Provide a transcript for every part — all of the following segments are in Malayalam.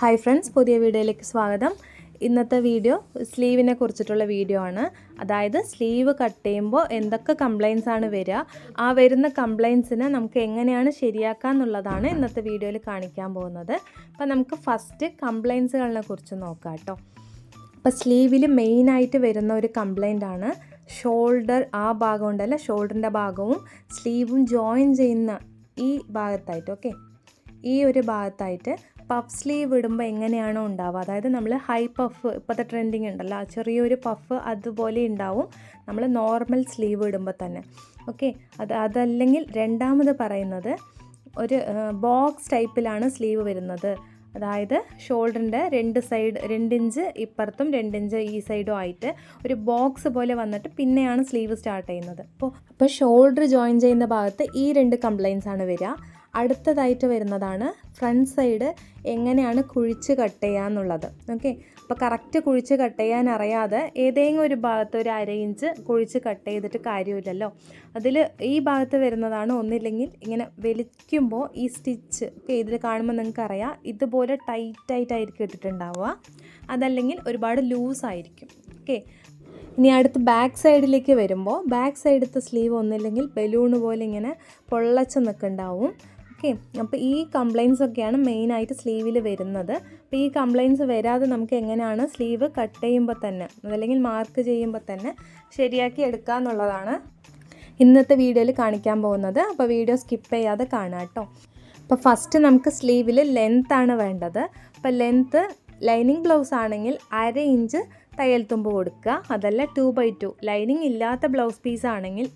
ഹായ് ഫ്രണ്ട്സ് പുതിയ വീഡിയോയിലേക്ക് സ്വാഗതം. ഇന്നത്തെ വീഡിയോ സ്ലീവിനെ കുറിച്ചിട്ടുള്ള വീഡിയോ ആണ്. അതായത് സ്ലീവ് കട്ട് ചെയ്യുമ്പോൾ എന്തൊക്കെ കംപ്ലയിൻസ് ആണ് വരിക ആ വരുന്ന കംപ്ലയിൻസിനെ നമുക്ക് എങ്ങനെയാണ് ശരിയാക്കുക എന്നുള്ളതാണ് ഇന്നത്തെ വീഡിയോയിൽ കാണിക്കാൻ പോകുന്നത്. അപ്പോൾ നമുക്ക് ഫസ്റ്റ് കംപ്ലയിൻസുകളെ കുറിച്ച് നോക്കാം കേട്ടോ. അപ്പോൾ സ്ലീവിൽ മെയിനായിട്ട് വരുന്ന ഒരു കംപ്ലയിന്റ് ആണ്. ഷോൾഡർ ആ ഭാഗം ഉണ്ടല്ല? ഷോൾഡറിന്റെ ഭാഗവും സ്ലീവും ജോയിൻ ചെയ്യുന്ന ഈ ഭാഗത്തായിട്ട് ഓക്കെ ഈ ഒരു ഭാഗത്തായിട്ട് പഫ് സ്ലീവ് ഇടുമ്പോൾ എങ്ങനെയാണോ ഉണ്ടാവുക? അതായത് നമ്മൾ ഹൈ പഫ് ഇപ്പോഴത്തെ ട്രെൻഡിങ് ഉണ്ടല്ലോ ചെറിയൊരു പഫ് അതുപോലെ ഉണ്ടാവും നമ്മൾ നോർമൽ സ്ലീവ് ഇടുമ്പോൾ തന്നെ. ഓക്കെ അത് അതല്ലെങ്കിൽ രണ്ടാമത് പറയുന്നത് ഒരു ബോക്സ് ടൈപ്പിലാണ് സ്ലീവ് വരുന്നത്. അതായത് ഷോൾഡറിന്റെ രണ്ട് സൈഡ് രണ്ടിഞ്ച് ഇപ്പുറത്തും രണ്ടിഞ്ച് ഈ സൈഡും ആയിട്ട് ഒരു ബോക്സ് പോലെ വന്നിട്ട് പിന്നെയാണ് സ്ലീവ് സ്റ്റാർട്ട് ചെയ്യുന്നത്. അപ്പോൾ അപ്പോൾ ഷോൾഡർ ജോയിൻ ചെയ്യുന്ന ഭാഗത്ത് ഈ രണ്ട് കംപ്ലയിൻസ് ആണ് വരിക. അടുത്തതായിട്ട് വരുന്നതാണ് ഫ്രണ്ട് സൈഡ് എങ്ങനെയാണ് കുഴിച്ച് കട്ട് ചെയ്യുക എന്നുള്ളത്. ഓക്കെ അപ്പോൾ കറക്റ്റ് കുഴിച്ച് കട്ട് ചെയ്യാൻ അറിയാതെ ഏതെങ്കിലും ഒരു ഭാഗത്ത് ഒരു അര ഇഞ്ച് കുഴിച്ച് കട്ട് ചെയ്തിട്ട് കാര്യമില്ലല്ലോ. അതിൽ ഈ ഭാഗത്ത് വരുന്നതാണ് ഒന്നില്ലെങ്കിൽ ഇങ്ങനെ വലിക്കുമ്പോൾ ഈ സ്റ്റിച്ച് ഓക്കെ ഇതിൽ കാണുമ്പോൾ നിങ്ങൾക്ക് അറിയാം ഇതുപോലെ ടൈറ്റായിട്ടായിരിക്കും ഇട്ടിട്ടുണ്ടാവുക. അതല്ലെങ്കിൽ ഒരുപാട് ലൂസായിരിക്കും ഓക്കെ ഇനി അടുത്ത് ബാക്ക് സൈഡിലേക്ക് വരുമ്പോൾ ബാക്ക് സൈഡത്തെ സ്ലീവ് ഒന്നില്ലെങ്കിൽ ബലൂൺ പോലെ ഇങ്ങനെ പൊള്ളച്ച് നിൽക്കുന്നുണ്ടാവും. ഓക്കെ. അപ്പോൾ ഈ കംപ്ലയിൻസ് ഒക്കെയാണ് മെയിനായിട്ട് സ്ലീവിൽ വരുന്നത്. അപ്പോൾ ഈ കംപ്ലയിൻസ് വരാതെ നമുക്ക് എങ്ങനെയാണ് സ്ലീവ് കട്ട് ചെയ്യുമ്പോൾ തന്നെ അതല്ലെങ്കിൽ മാർക്ക് ചെയ്യുമ്പോൾ തന്നെ ശരിയാക്കി എടുക്കുക എന്നുള്ളതാണ് ഇന്നത്തെ വീഡിയോയിൽ കാണിക്കാൻ പോകുന്നത്. അപ്പോൾ വീഡിയോ സ്കിപ്പ് ചെയ്യാതെ കാണാം കേട്ടോ. അപ്പോൾ ഫസ്റ്റ് നമുക്ക് സ്ലീവിൽ ലെങ്ത്താണ് വേണ്ടത്. അപ്പോൾ ലെങ്ത്ത് ലൈനിങ് ബ്ലൗസ് ആണെങ്കിൽ അര ഇഞ്ച് തയ്യൽ തുമ്പ് കൊടുക്കുക. അതല്ല ടു ബൈ ടു ലൈനിങ് ഇല്ലാത്ത ബ്ലൗസ് പീസ് ആണെങ്കിൽ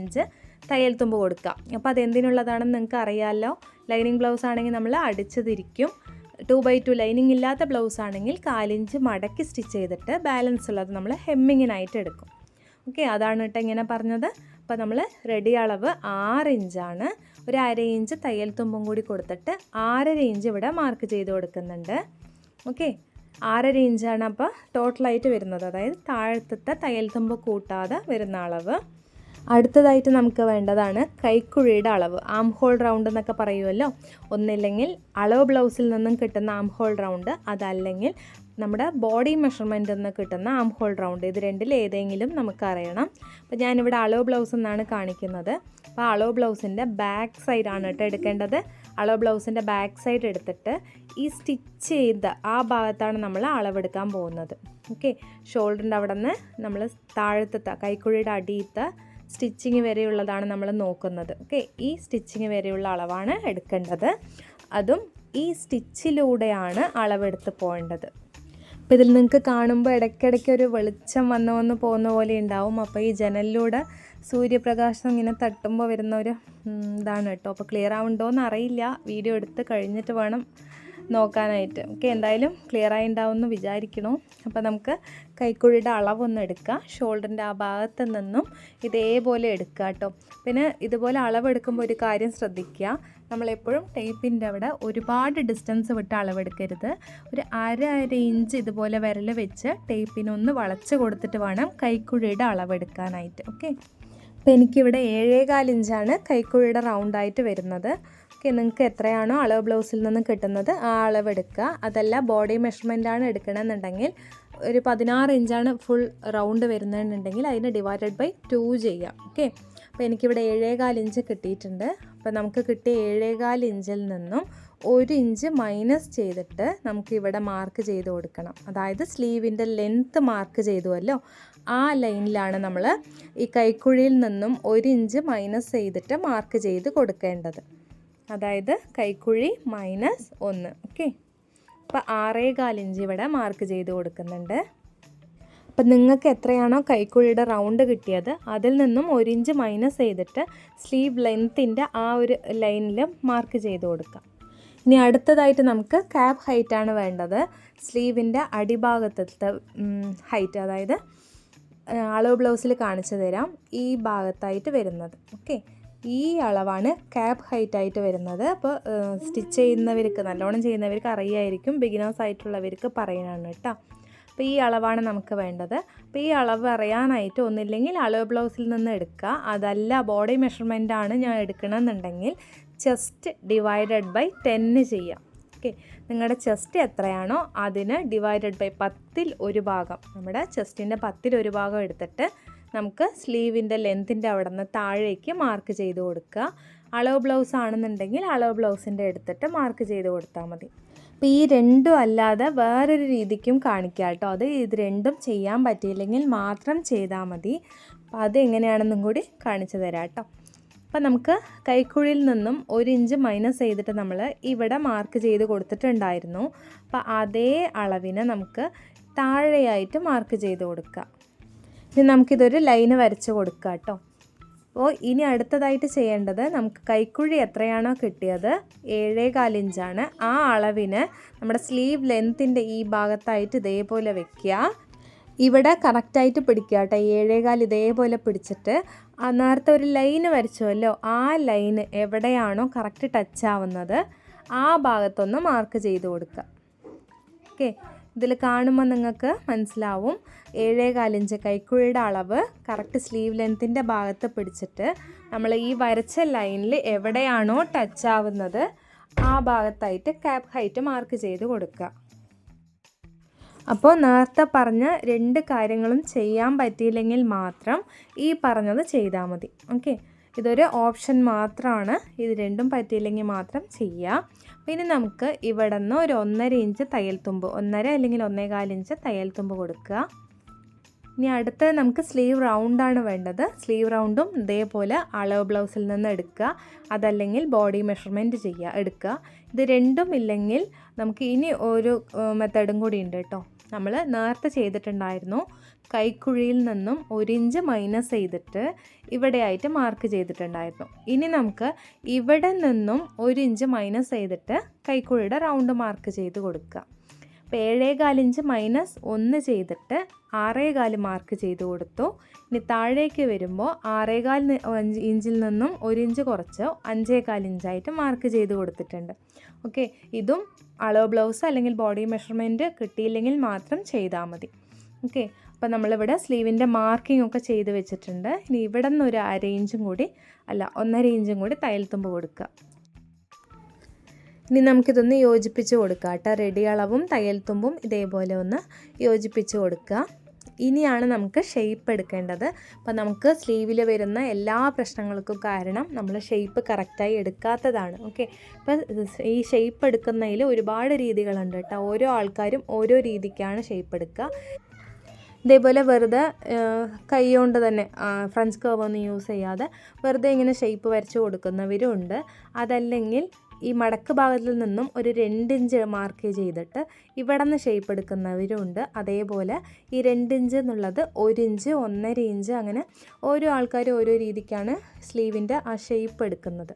ഇഞ്ച് തയ്യൽ തുമ്പ് കൊടുക്കുക. അപ്പോൾ അതെന്തിനുള്ളതാണെന്ന് നിങ്ങൾക്ക് അറിയാമല്ലോ ലൈനിങ് ബ്ലൗസ് ആണെങ്കിൽ നമ്മൾ അടിച്ചതിരിക്കും. ടു ബൈ ടു ലൈനിങ് ഇല്ലാത്ത ബ്ലൗസ് ആണെങ്കിൽ കാലിഞ്ച് മടക്കി സ്റ്റിച്ച് ചെയ്തിട്ട് ബാലൻസ് ഉള്ളത് നമ്മൾ ഹെമ്മിങ്ങിനായിട്ട് എടുക്കും. ഓക്കെ അതാണ് കേട്ടോ ഇങ്ങനെ പറഞ്ഞത്. അപ്പോൾ നമ്മൾ റെഡി അളവ് ആറ് ഇഞ്ചാണ് ഒരു അര ഇഞ്ച് തയ്യൽ തുമ്പും കൂടി കൊടുത്തിട്ട് ആറര ഇഞ്ച് ഇവിടെ മാർക്ക് ചെയ്ത് കൊടുക്കുന്നുണ്ട്. ഓക്കെ ആറര ഇഞ്ചാണ് അപ്പോൾ ടോട്ടലായിട്ട് വരുന്നത്. അതായത് താഴത്തെ തയ്യൽ തുമ്പ് കൂട്ടാതെ വരുന്ന അളവ്. അടുത്തതായിട്ട് നമുക്ക് വേണ്ടതാണ് കൈക്കുഴിയുടെ അളവ് ആം ഹോൾ റൗണ്ട് എന്നൊക്കെ പറയുമല്ലോ. ഒന്നില്ലെങ്കിൽ അളവ് ബ്ലൗസിൽ നിന്നും കിട്ടുന്ന ആം ഹോൾ റൗണ്ട് അതല്ലെങ്കിൽ നമ്മുടെ ബോഡി മെഷർമെന്റിൽ നിന്ന് കിട്ടുന്ന ആം ഹോൾ റൗണ്ട് ഇത് രണ്ടിൽ ഏതെങ്കിലും നമുക്കറിയണം അപ്പോൾ ഞാനിവിടെ അളവ് ബ്ലൗസ് എന്നാണ് കാണിക്കുന്നത്. അപ്പോൾ അളവ് ബ്ലൗസിന്റെ ബാക്ക് സൈഡാണ് കേട്ടോ എടുക്കേണ്ടത്. അളവ് ബ്ലൗസിന്റെ ബാക്ക് സൈഡ് എടുത്തിട്ട് ഈ സ്റ്റിച്ച് ചെയ്ത ആ ഭാഗത്താണ് നമ്മൾ അളവെടുക്കാൻ പോകുന്നത്. ഓക്കെ ഷോൾഡറിന്റെ അവിടെ നിന്ന് നമ്മൾ താഴത്തെ കൈക്കുഴിയുടെ അടിയത്തെ സ്റ്റിച്ചിങ് വരെയുള്ളതാണ് നമ്മൾ നോക്കുന്നത്. ഓക്കെ ഈ സ്റ്റിച്ചിങ് വരെയുള്ള അളവാണ് എടുക്കേണ്ടത്. അതും ഈ സ്റ്റിച്ചിലൂടെയാണ് അളവെടുത്ത് പോകേണ്ടത്. അപ്പോൾ ഇതിൽ നിങ്ങൾക്ക് കാണുമ്പോൾ ഇടയ്ക്കിടയ്ക്ക് ഒരു വെളിച്ചം വന്നു വന്ന് പോകുന്ന പോലെ ഉണ്ടാവും. അപ്പോൾ ഈ ജനലിലൂടെ സൂര്യപ്രകാശം ഇങ്ങനെ തട്ടുമ്പോൾ വരുന്ന ഒരു ഇതാണ് കേട്ടോ. അപ്പോൾ ക്ലിയർ ആവുണ്ടോയെന്ന് അറിയില്ല. വീഡിയോ എടുത്ത് കഴിഞ്ഞിട്ട് വേണം നോക്കാനായിട്ട്. ഓക്കെ എന്തായാലും ക്ലിയർ ആയി ഉണ്ടാവുമെന്ന് വിചാരിക്കണോ. അപ്പോൾ നമുക്ക് കൈക്കുഴിയുടെ അളവൊന്ന് എടുക്കുക ഷോൾഡറിന്റെ ആ ഭാഗത്ത് നിന്നും ഇതേപോലെ എടുക്കുക കേട്ടോ പിന്നെ ഇതുപോലെ അളവെടുക്കുമ്പോൾ ഒരു കാര്യം ശ്രദ്ധിക്കുക നമ്മളെപ്പോഴും ടേപ്പിന്റെ അവിടെ ഒരുപാട് ഡിസ്റ്റൻസ് വിട്ട് അളവെടുക്കരുത്. ഒരു അര അര ഇഞ്ച് ഇതുപോലെ വിരൽ വെച്ച് ടേപ്പിനൊന്ന് വളച്ച് കൊടുത്തിട്ട് വേണം കൈക്കുഴിയുടെ അളവെടുക്കാനായിട്ട്. ഓക്കെ? അപ്പോൾ എനിക്കിവിടെ ഏഴേകാലിഞ്ചാണ് കൈക്കുഴിയുടെ റൗണ്ടായിട്ട് വരുന്നത്. നിങ്ങൾക്ക് എത്രയാണോ അളവ് ബ്ലൗസിൽ നിന്ന് കിട്ടുന്നത് ആ അളവ് എടുക്കുക. അതല്ല ബോഡി മെഷർമെന്റാണ് എടുക്കണമെന്നുണ്ടെങ്കിൽ ഒരു പതിനാറ് ഇഞ്ചാണ് ഫുൾ റൗണ്ട് വരുന്നതെന്നുണ്ടെങ്കിൽ അതിന് ഡിവൈഡഡ് ബൈ ടു ചെയ്യാം. ഓക്കെ അപ്പോൾ എനിക്കിവിടെ ഏഴേകാൽ ഇഞ്ച് കിട്ടിയിട്ടുണ്ട്. അപ്പോൾ നമുക്ക് കിട്ടിയ ഏഴേകാൽ ഇഞ്ചിൽ നിന്നും ഒരു ഇഞ്ച് മൈനസ് ചെയ്തിട്ട് നമുക്ക് ഇവിടെ മാർക്ക് ചെയ്ത് കൊടുക്കണം. അതായത് സ്ലീവിന്റെ ലെങ്ത്ത് മാർക്ക് ചെയ്തുവല്ലോ ആ ലൈനിലാണ് നമ്മൾ ഈ കൈക്കുഴിയിൽ നിന്നും ഒരു ഇഞ്ച് മൈനസ് ചെയ്തിട്ട് മാർക്ക് ചെയ്ത് കൊടുക്കേണ്ടത്. അതായത് കൈക്കുഴി മൈനസ് ഒന്ന് ഓക്കെ? അപ്പോൾ ആറേകാൽ ഇഞ്ച് ഇവിടെ മാർക്ക് ചെയ്ത് കൊടുക്കുന്നുണ്ട്. അപ്പം നിങ്ങൾക്ക് എത്രയാണോ കൈക്കുഴിയുടെ റൗണ്ട് കിട്ടിയത് അതിൽ നിന്നും ഒരു ഇഞ്ച് മൈനസ് ചെയ്തിട്ട് സ്ലീവ് ലെങ്ത്തിന്റെ ആ ഒരു ലൈനിൽ മാർക്ക് ചെയ്ത് കൊടുക്കാം. ഇനി അടുത്തതായിട്ട് നമുക്ക് ക്യാബ് ഹൈറ്റാണ് വേണ്ടത്. സ്ലീവിന്റെ അടിഭാഗത്തെ ഹൈറ്റ് അതായത് അളവ് ബ്ലൗസിൽ കാണിച്ചു തരാം ഈ ഭാഗത്തായിട്ട് വരുന്നത് ഓക്കെ? ഈ അളവാണ് ക്യാപ് ഹൈറ്റ് ആയിട്ട് വരുന്നത്. അപ്പോൾ സ്റ്റിച്ച് ചെയ്യുന്നവർക്ക് നല്ലോണം ചെയ്യുന്നവർക്ക് അറിയായിരിക്കും. ബിഗിനേഴ്സ് ആയിട്ടുള്ളവർക്ക് പറയാനാണ് കേട്ടോ. അപ്പോൾ ഈ അളവാണ് നമുക്ക് വേണ്ടത്. അപ്പോൾ ഈ അളവ് അറിയാനായിട്ട് ഒന്നില്ലെങ്കിൽ അളവ് ബ്ലൗസിൽ നിന്ന് എടുക്കുക. അതല്ല ബോഡി മെഷർമെന്റ് ആണ് ഞാൻ എടുക്കണമെന്നുണ്ടെങ്കിൽ ചെസ്റ്റ് ഡിവൈഡഡ് ബൈ ടെന്ന് ചെയ്യാം ഓക്കെ നിങ്ങളുടെ ചെസ്റ്റ് എത്രയാണോ അതിന് ഡിവൈഡഡ് ബൈ പത്തിൽ ഒരു ഭാഗം. നമ്മുടെ ചെസ്റ്റിന്റെ പത്തിൽ ഒരു ഭാഗം എടുത്തിട്ട് നമുക്ക് സ്ലീവിന്റെ ലെങ്ത്തിന്റെ അവിടെ നിന്ന് താഴേക്ക് മാർക്ക് ചെയ്ത് കൊടുക്കുക. അളവ് ബ്ലൗസ് ആണെന്നുണ്ടെങ്കിൽ അളവ് ബ്ലൗസിന്റെ എടുത്തിട്ട് മാർക്ക് ചെയ്ത് കൊടുത്താൽ മതി. അപ്പോൾ ഈ രണ്ടും അല്ലാതെ വേറൊരു രീതിക്കും കാണിക്കുക കേട്ടോ. അത് ഇത് രണ്ടും ചെയ്യാൻ പറ്റിയില്ലെങ്കിൽ മാത്രം ചെയ്താൽ മതി. അപ്പോൾ അത് എങ്ങനെയാണെന്നും കൂടി കാണിച്ചു തരാം കേട്ടോ. അപ്പം നമുക്ക് കൈക്കുഴിയിൽ നിന്നും ഒരു ഇഞ്ച് മൈനസ് ചെയ്തിട്ട് നമ്മൾ ഇവിടെ മാർക്ക് ചെയ്ത് കൊടുത്തിട്ടുണ്ടായിരുന്നു. അപ്പോൾ അതേ അളവിന് നമുക്ക് താഴെയായിട്ട് മാർക്ക് ചെയ്ത് കൊടുക്കുക. ഇനി നമുക്കിതൊരു ലൈന് വരച്ച് കൊടുക്കുക കേട്ടോ. അപ്പോൾ ഇനി അടുത്തതായിട്ട് ചെയ്യേണ്ടത് നമുക്ക് കൈക്കുഴി എത്രയാണോ കിട്ടിയത്? ഏഴേ കാലിഞ്ചാണ് ആ അളവിന് നമ്മുടെ സ്ലീവ് ലെങ്ത്തിന്റെ ഈ ഭാഗത്തായിട്ട് ഇതേപോലെ വെക്കുക. ഇവിടെ കറക്റ്റായിട്ട് പിടിക്കുക കേട്ടോ. ഏഴേകാൽ ഇതേപോലെ പിടിച്ചിട്ട് നേരത്തെ ഒരു ലൈന് വരച്ചുവല്ലോ. ആ ലൈന് എവിടെയാണോ കറക്റ്റ് ടച്ച് ആവുന്നത് ആ ഭാഗത്തൊന്ന് മാർക്ക് ചെയ്ത് കൊടുക്കുക. ഓക്കെ. ഇതിൽ കാണുമ്പോൾ നിങ്ങൾക്ക് മനസ്സിലാവും. ഏഴേകാലിഞ്ച് കൈക്കുഴിയുടെ അളവ് കറക്റ്റ് സ്ലീവ് ലെങ്ത്തിന്റെ ഭാഗത്ത് പിടിച്ചിട്ട് നമ്മൾ ഈ വരച്ച ലൈനിൽ എവിടെയാണോ ടച്ച് ആവുന്നത് ആ ഭാഗത്തായിട്ട് ക്യാപ് ഹൈറ്റ് മാർക്ക് ചെയ്ത് കൊടുക്കുക അപ്പോൾ നേരത്തെ പറഞ്ഞ രണ്ട് കാര്യങ്ങളും ചെയ്യാൻ പറ്റിയില്ലെങ്കിൽ മാത്രം ഈ പറഞ്ഞത് ചെയ്താൽ മതി. ഓക്കെ ഇതൊരു ഓപ്ഷൻ മാത്രമാണ് ഇത് രണ്ടും പറ്റിയില്ലെങ്കിൽ മാത്രം ചെയ്യാം. പിന്നെ നമുക്ക് ഇവിടെ നിന്ന് ഒരു ഒന്നര ഇഞ്ച് തയ്യൽ തുമ്പ് ഒന്നര അല്ലെങ്കിൽ ഒന്നേകാൽ ഇഞ്ച് തയ്യൽ തുമ്പ് കൊടുക്കുക. ഇനി അടുത്ത് നമുക്ക് സ്ലീവ് റൗണ്ടാണ് വേണ്ടത്. സ്ലീവ് റൗണ്ടും ഇതേപോലെ അളവ് ബ്ലൗസിൽ നിന്ന് എടുക്കുക. അതല്ലെങ്കിൽ ബോഡി മെഷർമെന്റ് ചെയ്യുക എടുക്കുക. ഇത് രണ്ടും ഇല്ലെങ്കിൽ നമുക്ക് ഇനി ഒരു മെത്തേഡും കൂടി ഉണ്ട് കേട്ടോ. നമ്മൾ നേരത്തെ ചെയ്തിട്ടുണ്ടായിരുന്നു. കൈക്കുഴിയിൽ നിന്നും ഒരു ഇഞ്ച് മൈനസ് ചെയ്തിട്ട് ഇവിടെയായിട്ട് മാർക്ക് ചെയ്തിട്ടുണ്ടായിരുന്നു. ഇനി നമുക്ക് ഇവിടെ നിന്നും ഒരു ഇഞ്ച് മൈനസ് ചെയ്തിട്ട് കൈക്കുഴിയുടെ റൗണ്ട് മാർക്ക് ചെയ്ത് കൊടുക്കുക അപ്പോൾ ഏഴേകാലിഞ്ച് മൈനസ് ഒന്ന് ചെയ്തിട്ട് ആറേകാൽ മാർക്ക് ചെയ്ത് കൊടുത്തു. ഇനി താഴേക്ക് വരുമ്പോൾ ആറേകാൽ ഇഞ്ചിൽ നിന്നും ഒരു ഇഞ്ച് കുറച്ച് അഞ്ചേകാൽ മാർക്ക് ചെയ്ത് കൊടുത്തിട്ടുണ്ട്. ഓക്കെ? ഇതും അളവ് ബ്ലൗസ് അല്ലെങ്കിൽ ബോഡി മെഷർമെന്റ് കിട്ടിയില്ലെങ്കിൽ മാത്രം ചെയ്താൽ മതി. ഓക്കെ? അപ്പോൾ നമ്മളിവിടെ സ്ലീവിന്റെ മാർക്കിംഗ് ഒക്കെ ചെയ്ത് വെച്ചിട്ടുണ്ട്. ഇനി ഇവിടെ നിന്ന് ഒരു അര ഇഞ്ചും കൂടി അല്ല ഒന്നര ഇഞ്ചും കൂടി തയ്യൽ തുമ്പ് കൊടുക്കുക. ഇനി നമുക്കിതൊന്ന് യോജിപ്പിച്ച് കൊടുക്കുക കേട്ടോ. റെഡി അളവും തയ്യൽ തുമ്പും ഇതേപോലെ ഒന്ന് യോജിപ്പിച്ച് കൊടുക്കുക ഇനിയാണ് നമുക്ക് ഷേപ്പ് എടുക്കേണ്ടത്. അപ്പോൾ നമുക്ക് സ്ലീവിൽ വരുന്ന എല്ലാ പ്രശ്നങ്ങൾക്കും കാരണം നമ്മൾ ഷേപ്പ് കറക്റ്റായി എടുക്കാത്തതാണ്. ഓക്കെ അപ്പോൾ ഈ ഷേപ്പ് എടുക്കുന്നതിൽ ഒരുപാട് രീതികളുണ്ട് കേട്ടോ. ഓരോ ആൾക്കാരും ഓരോ രീതിക്കാണ് ഷേപ്പ് എടുക്കുക. ഇതേപോലെ വെറുതെ കൈ കൊണ്ട് തന്നെ ഫ്രഞ്ച് കർവ് ഒന്നും യൂസ് ചെയ്യാതെ വെറുതെ ഇങ്ങനെ ഷേപ്പ് വരച്ച് കൊടുക്കുന്നവരും ഉണ്ട്. അതല്ലെങ്കിൽ ഈ മടക്ക് ഭാഗത്തിൽ നിന്നും ഒരു രണ്ടിഞ്ച് മാർക്ക് ചെയ്തിട്ട് ഇവിടെ നിന്ന് ഷേപ്പ് എടുക്കുന്നവരും ഉണ്ട്. അതേപോലെ ഈ രണ്ടിഞ്ച് എന്നുള്ളത് ഒരു ഇഞ്ച് ഒന്നര ഇഞ്ച് അങ്ങനെ ഓരോ ആൾക്കാരും ഓരോ രീതിക്കാണ് സ്ലീവിന്റെ ആ ഷേപ്പ് എടുക്കുന്നത്.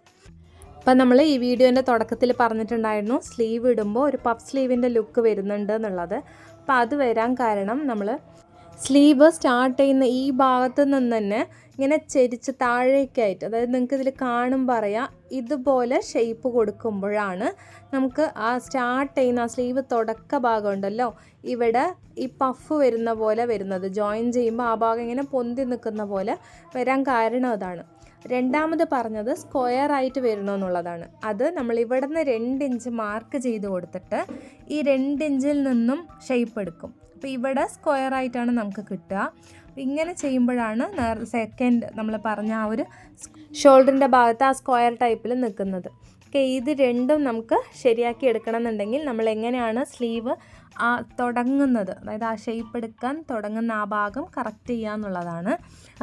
അപ്പം നമ്മൾ ഈ വീഡിയോന്റെ തുടക്കത്തിൽ പറഞ്ഞിട്ടുണ്ടായിരുന്നു സ്ലീവ് ഇടുമ്പോൾ ഒരു പഫ് സ്ലീവിന്റെ ലുക്ക് വരുന്നുണ്ട് എന്നുള്ളത്. അപ്പോൾ അത് വരാൻ കാരണം നമ്മൾ സ്ലീവ് സ്റ്റാർട്ട് ചെയ്യുന്ന ഈ ഭാഗത്ത് നിന്ന് തന്നെ ഇങ്ങനെ ചെരിച്ച് താഴേക്കായിട്ട് അതായത് നിങ്ങൾക്ക് ഇതിൽ കാണും അറിയാം ഇതുപോലെ ഷേപ്പ് കൊടുക്കുമ്പോഴാണ് നമുക്ക് ആ സ്റ്റാർട്ട് ചെയ്യുന്ന ആ സ്ലീവ് തുടക്ക ഭാഗം ഉണ്ടല്ലോ? ഇവിടെ ഈ പഫ് വരുന്ന പോലെ വരുന്നത്. ജോയിൻ ചെയ്യുമ്പോൾ ആ ഭാഗം ഇങ്ങനെ പൊന്തി നിൽക്കുന്ന പോലെ വരാൻ കാരണം അതാണ്. രണ്ടാമത് പറഞ്ഞത് സ്ക്വയർ ആയിട്ട് വരണമെന്നുള്ളതാണ് അത് നമ്മൾ ഇവിടെ നിന്ന് രണ്ട് ഇഞ്ച് മാർക്ക് ചെയ്ത് കൊടുത്തിട്ട് ഈ രണ്ട് ഇഞ്ചിൽ നിന്നും ഷേപ്പ് എടുക്കും. അപ്പോൾ ഇവിടെ സ്ക്വയർ ആയിട്ടാണ് നമുക്ക് കിട്ടുക. ഇങ്ങനെ ചെയ്യുമ്പോഴാണ് സെക്കൻഡ് നമ്മൾ പറഞ്ഞ ആ ഒരു ഷോൾഡറിന്റെ ഭാഗത്ത് ആ സ്ക്വയർ ടൈപ്പിൽ നിൽക്കുന്നത് ഇത് രണ്ടും നമുക്ക് ശരിയാക്കി എടുക്കണം എന്നുണ്ടെങ്കിൽ നമ്മൾ എങ്ങനെയാണ് സ്ലീവ് ആ തുടങ്ങുന്നത്. അതായത് ആ ഷേപ്പ് എടുക്കാൻ തുടങ്ങുന്ന ആ ഭാഗം കറക്റ്റ് ചെയ്യുക എന്നുള്ളതാണ്.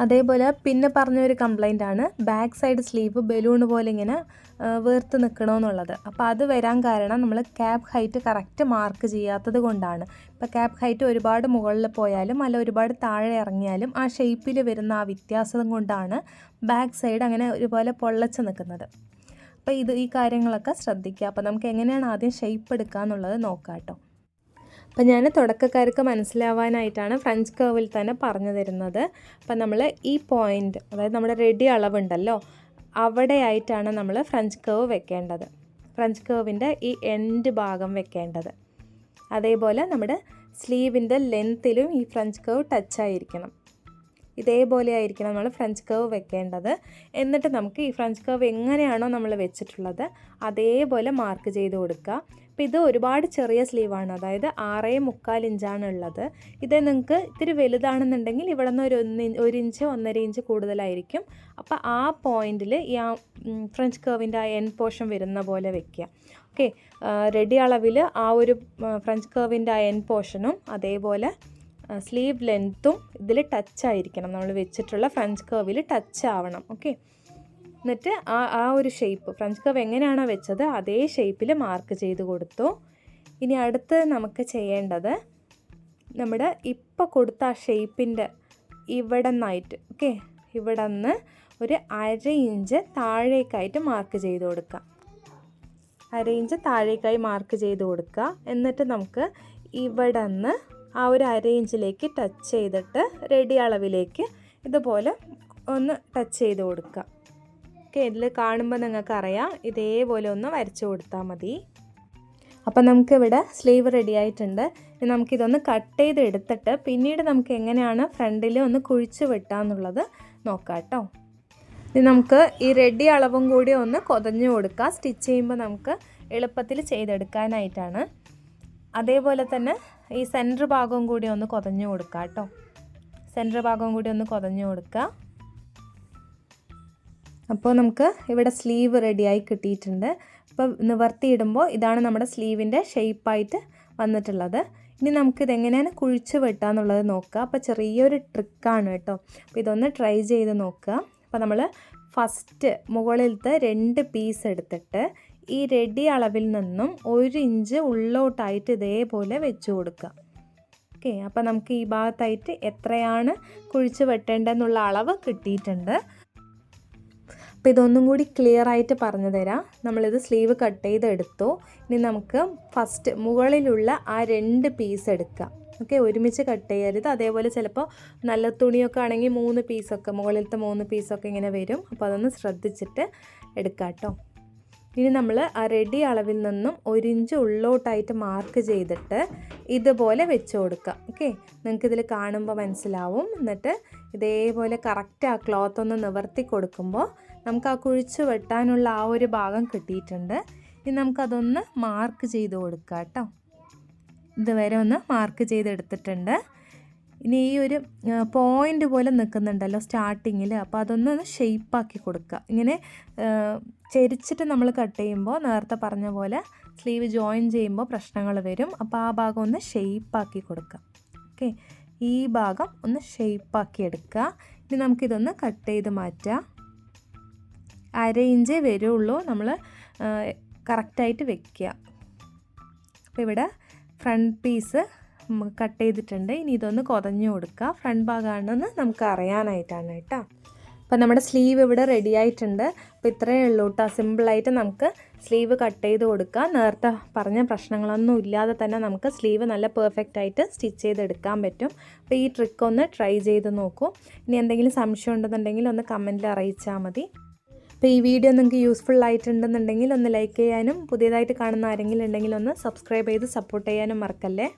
അതേപോലെ പിന്നെ പറഞ്ഞൊരു കംപ്ലൈന്റ് ആണ്. ബാക്ക് സൈഡ് സ്ലീവ് ബലൂൺ പോലെ ഇങ്ങനെ വീർത്ത് നിൽക്കണമെന്നുള്ളത് അപ്പോൾ അത് വരാൻ കാരണം നമ്മൾ ക്യാബ് ഹൈറ്റ് കറക്റ്റ് മാർക്ക് ചെയ്യാത്തത് കൊണ്ടാണ്. ഇപ്പോൾ ക്യാബ് ഹൈറ്റ് ഒരുപാട് മുകളിൽ പോയാലും അല്ല ഒരുപാട് താഴെ ഇറങ്ങിയാലും ആ ഷേപ്പിൽ വരുന്ന ആ വ്യത്യാസം കൊണ്ടാണ് ബാക്ക് സൈഡ് അങ്ങനെ ഒരുപോലെ പൊള്ളച്ച് നിൽക്കുന്നത് അപ്പോൾ ഇത് ഈ കാര്യങ്ങളൊക്കെ ശ്രദ്ധിക്കുക. അപ്പോൾ നമുക്ക് എങ്ങനെയാണ് ആദ്യം ഷേപ്പ് എടുക്കുക എന്നുള്ളത് നോക്കാം കേട്ടോ അപ്പം ഞാൻ തുടക്കക്കാർക്ക് മനസ്സിലാവാനായിട്ടാണ് ഫ്രഞ്ച് കർവിൽ തന്നെ പറഞ്ഞു തരുന്നത്. അപ്പം നമ്മൾ ഈ പോയിന്റ് അതായത് നമ്മുടെ റെഡി അളവുണ്ടല്ലോ അവിടെയായിട്ടാണ് നമ്മൾ ഫ്രഞ്ച് കർവ് വെക്കേണ്ടത്. ഫ്രഞ്ച് കർവിന്റെ ഈ എൻഡ് ഭാഗം വെക്കേണ്ടത്. അതേപോലെ നമ്മുടെ സ്ലീവിന്റെ ലെങ്ത്തിലും ഈ ഫ്രഞ്ച് കർവ് ടച്ച് ആയിരിക്കണം. ഇതേപോലെ ആയിരിക്കണം നമ്മൾ ഫ്രഞ്ച് കർവ് വെക്കേണ്ടത്. എന്നിട്ട് നമുക്ക് ഈ ഫ്രഞ്ച് കർവ് എങ്ങനെയാണോ നമ്മൾ വെച്ചിട്ടുള്ളത് അതേപോലെ മാർക്ക് ചെയ്ത് കൊടുക്കുക. അപ്പോൾ ഇത് ഒരുപാട് ചെറിയ സ്ലീവാണ്. അതായത് ആറേ മുക്കാൽ ഇഞ്ചാണ് ഉള്ളത് ഇത് നിങ്ങൾക്ക് ഇത്തിരി വലുതാണെന്നുണ്ടെങ്കിൽ ഇവിടെ നിന്ന് ഒരു ഒരു ഇഞ്ച് ഒന്നര ഇഞ്ച് കൂടുതലായിരിക്കും. അപ്പോൾ ആ പോയിന്റിൽ ഈ ആ ഫ്രഞ്ച് കർവിന്റെ ആ എൻ പോർഷൻ വരുന്ന പോലെ വെക്കുക. ഓക്കെ? റെഡി അളവിൽ ആ ഒരു ഫ്രഞ്ച് കർവിന്റെ ആ എൻ പോർഷനും അതേപോലെ സ്ലീവ് ലെങ്ത്തും ഇതിൽ ടച്ച് ആയിരിക്കണം. നമ്മൾ വെച്ചിട്ടുള്ള ഫ്രഞ്ച് കർവിൽ ടച്ച് ആവണം. ഓക്കെ? എന്നിട്ട് ആ ആ ഒരു ഷേപ്പ് ഫ്രഞ്ച് കവ് എങ്ങനെയാണോ വെച്ചത് അതേ ഷേപ്പിൽ മാർക്ക് ചെയ്ത് കൊടുത്തു. ഇനി അടുത്ത് നമുക്ക് ചെയ്യേണ്ടത് നമ്മുടെ ഇപ്പോൾ കൊടുത്ത ആ ഷേപ്പിന്റെ ഇവിടെ നിന്നായിട്ട് ഓക്കെ ഇവിടെ നിന്ന് ഒരു അര ഇഞ്ച് താഴേക്കായിട്ട് മാർക്ക് ചെയ്ത് കൊടുക്കാം. അര ഇഞ്ച് താഴേക്കായി മാർക്ക് ചെയ്ത് കൊടുക്കുക എന്നിട്ട് നമുക്ക് ഇവിടെ നിന്ന് ആ ഒരു അര ഇഞ്ചിലേക്ക് ടച്ച് ചെയ്തിട്ട് റെഡി അളവിലേക്ക് ഇതുപോലെ ഒന്ന് ടച്ച് ചെയ്ത് കൊടുക്കുക ഓക്കെ ഇതിൽ കാണുമ്പോൾ നിങ്ങൾക്ക് അറിയാം ഇതേപോലെ ഒന്ന് വരച്ചു കൊടുത്താൽ മതി. അപ്പം നമുക്കിവിടെ സ്ലീവ് റെഡി ആയിട്ടുണ്ട്. ഇനി നമുക്കിതൊന്ന് കട്ട് ചെയ്ത് എടുത്തിട്ട് പിന്നീട് നമുക്ക് എങ്ങനെയാണ് ഫ്രണ്ടിൽ ഒന്ന് കുഴിച്ച് വെട്ടാന്നുള്ളത് നോക്കാം കേട്ടോ. ഇനി നമുക്ക് ഈ റെഡി അളവും കൂടി ഒന്ന് കൊതഞ്ഞു കൊടുക്കുക സ്റ്റിച്ച് ചെയ്യുമ്പോൾ നമുക്ക് എളുപ്പത്തിൽ ചെയ്തെടുക്കാനായിട്ടാണ്. അതേപോലെ തന്നെ ഈ സെന്റർ ഭാഗവും കൂടി ഒന്ന് കൊതഞ്ഞു കൊടുക്കുക കേട്ടോ. സെന്റർ ഭാഗവും കൂടി ഒന്ന് കൊതഞ്ഞു കൊടുക്കുക അപ്പോൾ നമുക്ക് ഇവിടെ സ്ലീവ് റെഡിയായി കിട്ടിയിട്ടുണ്ട്. അപ്പോൾ നിവർത്തിയിടുമ്പോൾ ഇതാണ് നമ്മുടെ സ്ലീവിന്റെ ഷേപ്പായിട്ട് വന്നിട്ടുള്ളത്. ഇനി നമുക്കിത് എങ്ങനെയാണ് കുഴിച്ച് വെട്ടാന്നുള്ളത് നോക്കുക അപ്പോൾ ചെറിയൊരു ട്രിക്കാണ് കേട്ടോ. അപ്പോൾ ഇതൊന്ന് ട്രൈ ചെയ്ത് നോക്കുക. അപ്പോൾ നമ്മൾ ഫസ്റ്റ് മുകളിലത്തെ രണ്ട് പീസ് എടുത്തിട്ട് ഈ റെഡി അളവിൽ നിന്നും ഒരു ഇഞ്ച് ഉള്ളോട്ടായിട്ട് ഇതേപോലെ വെച്ച് കൊടുക്കുക. ഓക്കെ അപ്പോൾ നമുക്ക് ഈ ഭാഗത്തായിട്ട് എത്രയാണ് കുഴിച്ച് വെട്ടേണ്ടതെന്നുള്ള അളവ് കിട്ടിയിട്ടുണ്ട്. അപ്പോൾ ഇതൊന്നും കൂടി ക്ലിയർ ആയിട്ട് പറഞ്ഞു തരാം. നമ്മളിത് സ്ലീവ് കട്ട് ചെയ്തെടുത്തു. ഇനി നമുക്ക് ഫസ്റ്റ് മുകളിലുള്ള ആ രണ്ട് പീസ് എടുക്കാം. ഓക്കെ ഒരുമിച്ച് കട്ട് ചെയ്യരുത്. അതേപോലെ ചിലപ്പോൾ നല്ല തുണിയൊക്കെ ആണെങ്കിൽ മൂന്ന് പീസൊക്കെ മുകളിലത്തെ മൂന്ന് പീസൊക്കെ ഇങ്ങനെ വരും. അപ്പോൾ അതൊന്ന് ശ്രദ്ധിച്ചിട്ട് എടുക്കാം കേട്ടോ ഇനി നമ്മൾ ആ റെഡി അളവിൽ നിന്നും ഒരു ഇഞ്ച് ഉള്ളോട്ടായിട്ട് മാർക്ക് ചെയ്തിട്ട് ഇതുപോലെ വെച്ച് കൊടുക്കുക ഓക്കെ നിങ്ങൾക്കിതിൽ കാണുമ്പോൾ മനസ്സിലാവും. എന്നിട്ട് ഇതേപോലെ കറക്റ്റ് ആ ക്ലോത്ത് ഒന്ന് നിവർത്തി കൊടുക്കുമ്പോൾ നമുക്ക് ആ കുഴിച്ച് വെട്ടാനുള്ള ആ ഒരു ഭാഗം കിട്ടിയിട്ടുണ്ട്. ഇനി നമുക്കതൊന്ന് മാർക്ക് ചെയ്ത് കൊടുക്കുക കേട്ടോ. ഇതുവരെ ഒന്ന് മാർക്ക് ചെയ്തെടുത്തിട്ടുണ്ട് ഇനി ഈ ഒരു പോയിന്റ് പോലെ നിൽക്കുന്നുണ്ടല്ലോ സ്റ്റാർട്ടിങ്ങിൽ അപ്പോൾ അതൊന്ന് ഒന്ന് ഷെയ്പ്പാക്കി കൊടുക്കുക. ഇങ്ങനെ ചെരിച്ചിട്ട് നമ്മൾ കട്ട് ചെയ്യുമ്പോൾ നേരത്തെ പറഞ്ഞ പോലെ സ്ലീവ് ജോയിൻ ചെയ്യുമ്പോൾ പ്രശ്നങ്ങൾ വരും. അപ്പോൾ ആ ഭാഗം ഒന്ന് ഷെയ്പ്പാക്കി കൊടുക്കുക. ഓക്കെ ഈ ഭാഗം ഒന്ന് ഷെയ്പ്പാക്കി എടുക്കുക. ഇനി നമുക്കിതൊന്ന് കട്ട് ചെയ്ത് മാറ്റാം. അര ഇഞ്ചേ വരുള്ളൂ. നമ്മൾ കറക്റ്റായിട്ട് വെക്കുക. അപ്പോൾ ഇവിടെ ഫ്രണ്ട് പീസ് കട്ട് ചെയ്തിട്ടുണ്ട്. ഇനി ഇതൊന്ന് കൊതഞ്ഞു കൊടുക്കുക. ഫ്രണ്ട് ഭാഗമാണെന്ന് നമുക്ക് അറിയാനായിട്ടാണ് കേട്ടോ. അപ്പോൾ നമ്മുടെ സ്ലീവ് ഇവിടെ റെഡി ആയിട്ടുണ്ട്. അപ്പോൾ ഇത്രയേ ഉള്ളൂ കേട്ടോ. സിമ്പിളായിട്ട് നമുക്ക് സ്ലീവ് കട്ട് ചെയ്ത് കൊടുക്കുക. നേരത്തെ പറഞ്ഞ പ്രശ്നങ്ങളൊന്നും ഇല്ലാതെ തന്നെ നമുക്ക് സ്ലീവ് നല്ല പെർഫെക്റ്റ് ആയിട്ട് സ്റ്റിച്ച് ചെയ്തെടുക്കാൻ പറ്റും. അപ്പോൾ ഈ ട്രിക്ക് ഒന്ന് ട്രൈ ചെയ്ത് നോക്കൂ. ഇനി എന്തെങ്കിലും സംശയം ഉണ്ടെന്നുണ്ടെങ്കിൽ ഒന്ന് കമന്റിൽ അറിയിച്ചാൽ മതി. അപ്പോൾ ഈ വീഡിയോ നിങ്ങൾക്ക് യൂസ്ഫുൾ ആയിട്ടുണ്ടെന്നുണ്ടെങ്കിൽ ഒന്ന് ലൈക്ക് ചെയ്യാനും പുതിയതായിട്ട് കാണുന്ന ആരെങ്കിലും ഉണ്ടെങ്കിൽ ഒന്ന് സബ്സ്ക്രൈബ് ചെയ്ത് സപ്പോർട്ട് ചെയ്യാനും മറക്കല്ലേ?